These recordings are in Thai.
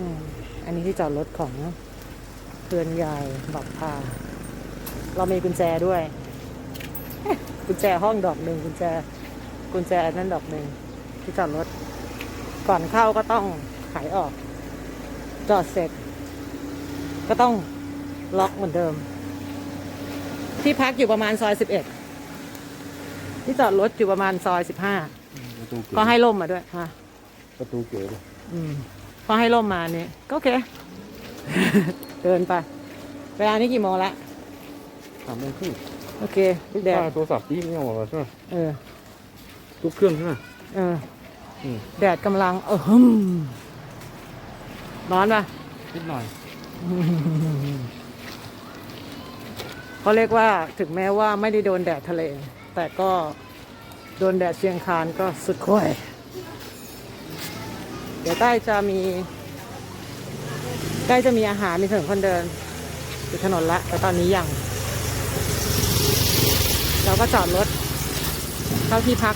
อืมอันนี้ที่จอดรถของเพื่อนยายบักพา เรามีกุญแจด้วย กุญแจห้องดอกหนึ่งกุญแจ กุญแจอันนั้นดอกหนึ่งที่จอดรถ ก่อนเข้าก็ต้องไขออก จอดเสร็จ ก็ต้องล็อกเหมือนเดิม ที่พักอยู่ประมาณซอยสิบเอ็ดที่จอดรถอยู่ประมาณซอยสิบห้าประตูเก๋ก็ให้ล่มมาด้วยฮะประตูเก๋เลยอืม พอให้ล่มมาเนี่ยก็โอเค เดินไป เวลานี้กี่โมงละสามโมงครึ่งโอเคแดดป้าโทรศัพท์พี่ไม่เอาออกมาใช่ไหมเออทุกเครื่องใช่ไหมเอออืมแดดกำลัง เออหึมร้อนปะนิดหน่อย เขาเรียกว่าถึงแม้ว่าไม่ได้โดนแดดทะเล แต่ก็โดนแดดเชียงคานก็สุดขั้ว เดี๋ยวใต้จะมี ใกล้จะมีอาหารมีถนนคนเดินอยู่ถนนละ แต่ตอนนี้ยัง เราก็จอดรถ เข้าที่พัก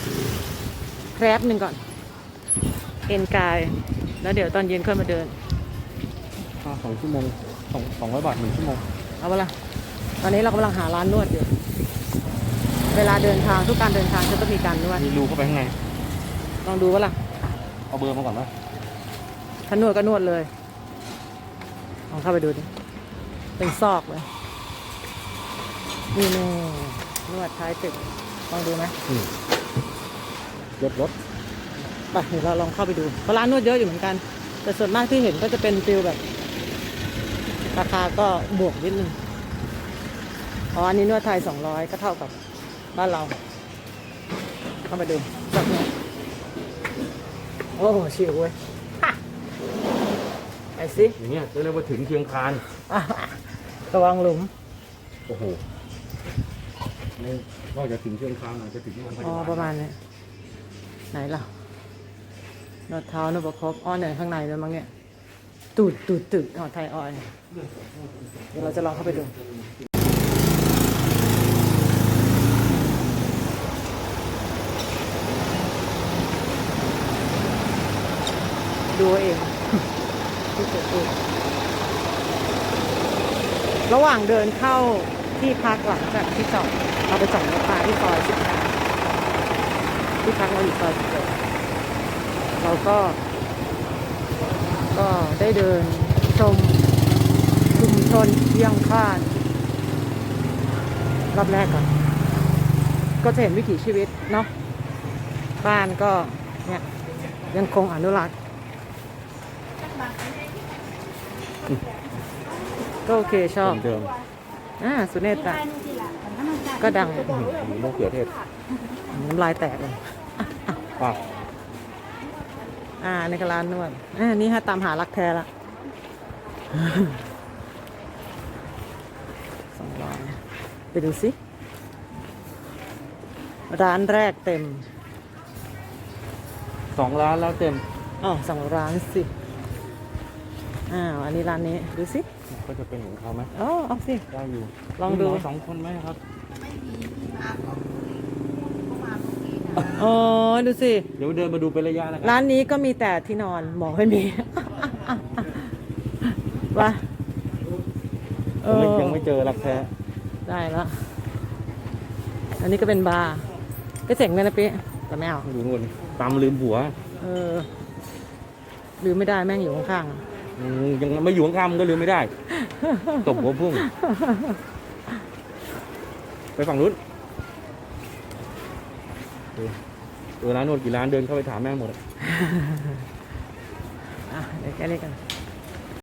แครบหนึ่งก่อน เอ็นกาย แล้วเดี๋ยวตอนเย็นค่อยมาเดินค่าสองชั่วโมงสองสองร้อยบาทหนึ่งชั่วโมง เอาเวละตอนนี้เรากำลังหาร้านนวดอยู่ เวลาเดินทางทุกการเดินทางจะต้องมีการนวด มีรูเข้าไปข้างใน ลองดูว่าล่ะ เอาเบอร์มาก่อนนะ ถ้านวดก็นวดเลยลองเข้าไปดูดิ เป็นซอกเลย นี่แน่นวดท้ายตึกลองดูไหมรถรถไปเดี๋ยวเราลองเข้าไปดูเพราะร้านนวดเยอะอยู่เหมือนกัน แต่ส่วนมากที่เห็นก็จะเป็นฟิลแบบ ราคาก็บวกนิดนึงอ๋ออันนี้นวดไทยสองร้อยก็เท่ากับบ้านเรา เข้าไปดูแบบนี้โอ้โหชิวเว้ยฮะไป สิอย่างเงี้ยจะเรียกว่าถึงเชียงคานอะระวังหลุม โอ้โหนี่นอกจากถึงเชียงคานอาจจะถึงโรงพยาอ๋อบาลประมาณนี้ไหนล่ะนวดเท้านวดประคบอ๋อเนี่ยข้างในเลยมั้งเนี่ยตูดตูดตึกอ๋อไทยออยล์เดี๋ยวเราจะลองเข้าไปดูดูเอาเองที่สุดเองระหว่างเดินเข้าที่พักหลังจากที่จอดเราไปจอดรถมาที่ซอยสิบห้าที่พักเราอยู่ซอยสิบเอ็ดเราก็ ก็ได้เดินชมชุมชนเชียงคานรอบแรกก่อน ก็จะเห็นวิถีชีวิตเนาะบ้านก็เนี่ยยังคงอนุรักษ์ ก็โอเคชอบ เดิมอ่าสุเนตะก็ดังๆอืมหมูมะเขือเทศน้ำลายแตกเลยป้าอ่าในกร้านนวดอ่านี่ฮะตามหารักแท้ละ สองร้อยไปดูสิ ร้านแรกเต็มสองร้านแล้วเต็ม อ๋อสองร้านสิ อ้าวอันนี้ร้านนี้ดูสิก็จะเป็นของเขาไหมอ๋อเอาสิ ได้อยู่ลองดู มีหมสองคนไหมครับ อ๋อดูสิ เดี๋ยวเดินมาดูเป็นระยะนะครัร้านนี้ก็มีแต่ที่นอนหมอไม่มี ว่าเอยังไม่อยังไม่เจอรักแท้ ได้แล้วอันนี้ก็เป็นบาร์ก็เจ๋งเลยนะปิ๊แต่ไม่เอา อยู่งนตามลืมผัว เออลืมไม่ได้แม่งอยู่ข้างๆอะ อืมยังไม่อยู่ข้างๆมันก็ลืมไม่ได้ ตบหัวพุ่ง ไปฝั่งนู้นเออเออร้านนวดกี่ร้านเดินเข้าไปถามแม่งหมดอะ อะเดี๋ยวแค่นี้กัน